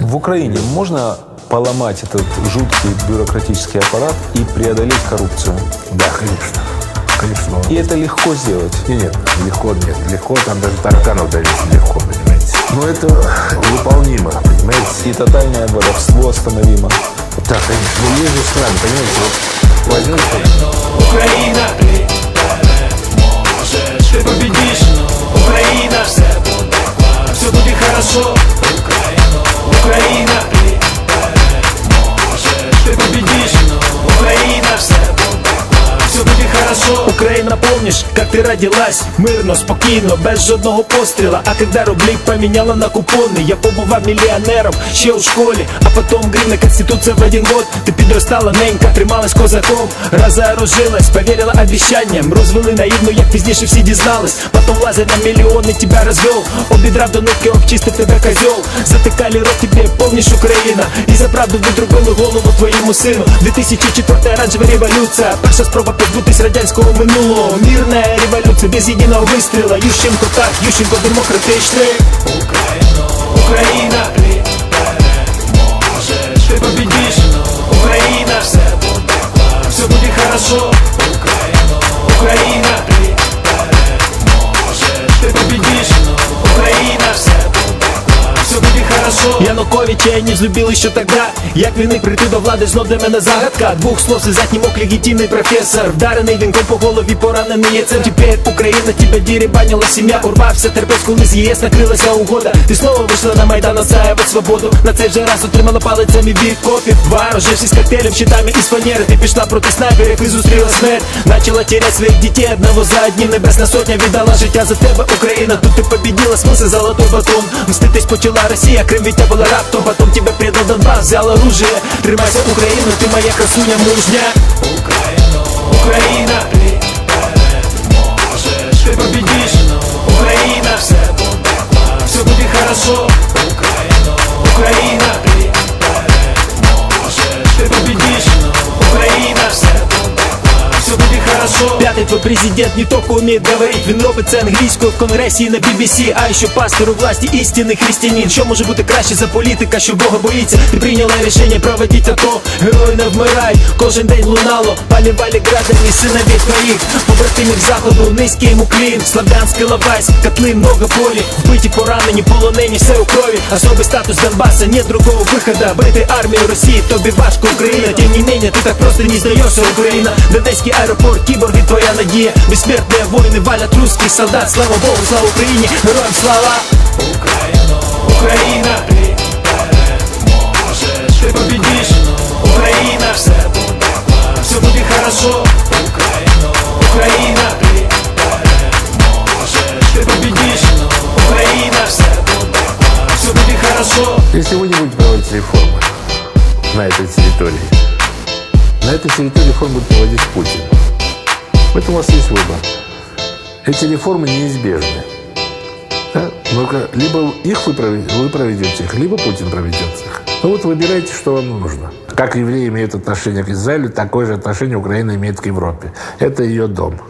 В Украине можно поломать этот жуткий бюрократический аппарат и преодолеть коррупцию? Да, конечно. Конечно. И это легко сделать. Нет, нет, легко нет. Легко, там даже тараканов давить легко, понимаете. Но это выполнимо, понимаете. И тотальное воровство остановимо. Да, конечно. Но есть же страны, понимаете, вот возьмите, Україна, ти переможеш, помнишь, как ты родилась? Мирно, спокійно, без жодного постріла. А когда рублей поменяла на купони? Я побував мільйонером ще у школі А потом гривна конституция в один год. Ти підростала ненька, трималась козаком. Разооружилась, поверила обіцянням. Розвели наївно, як пізніше всі дізнались. Потом лазер на мільйони тебя розвел. Обідрав до нитки, обчистив тебе козел Затикали рот тебе, помнишь Україна. І за правду відрубили голову твоєму сину. 2004 оранжева революція. Перша спроба позбутись радянського минулого Мирна революція без єдиного вистріла. Ющенко так, Ющенко демократичний. Україно, Україна, ти переможеш, ти Україна, все буде клас, все буде хорошо. Україно, Україна, буде хорошо не взлюбили ще тогда. Як він міг прийти до влади, знов для мене загадка. Двох слов связать не мог легітимний професор. Вдарений вінком по голові, поранений яйцем Тепер Україна тебе деребанила сім'я Урвався терпець, коли з ЄС накрилася угода. Ти знову вийшла на Майдан, отстаивать свободу. На цей же раз отримала палицями від копів. Вооружившись коктейлем, щитами із фанери. Ти пішла проти снайперів і зустріла смерть. Начала терять своїх дітей одного за одним Небесна сотня віддала життя за тебе, Україна. Тут ти победила, смысл золотой батон. Мститись почала Росія, Крим від тебе була раптом Потом тебе предал Донбасс взял оружие Тримайся, Украину, ти моя красуня мужня. Украина, Україна, ти победишь, Україна, все буде клас, все буде хорошо хорошо Пятый твой президент не только умеет говорить Він робить це англійською в конгресі і на BBC А ще пастор у власті істинний християнин Що може бути краще за політика, що Бога боїться Ти прийняла рішення проводити АТО Герої не вмирають, кожен день лунало Полівали градами синовей твоїх Побратимів заходу, низький йому клін Славянський лавайсь, котли, много полі Вбиті, поранені, полонені, все у крові Особий статус Донбасса, нет другого выхода Бити армію Росії, тобі важко Україна Тем не менее, ты так просто не сдаешься, Украина Донецкий аэропорт, киборги, твоя надія Бессмертные воины валят русских солдат Слава Богу, слава Україні, героям слава Україно, Україна, ти переможеш Ти победиш, Україна, все буде клас, все буде хорошо Україно, Україна, ти переможеш Ти победиш, Україна, все буде клас, все буде хорошо Если вы не будете проводить реформы на этой территории, на этой территории реформы будет проводить Путин. Поэтому у вас есть выбор. Эти реформы неизбежны. Да? Только либо их вы вы проведете либо Путин проведет их. Ну вот выбирайте, что вам нужно. Как евреи имеют отношение к Израилю, такое же отношение Украина имеет к Европе. Это ее дом.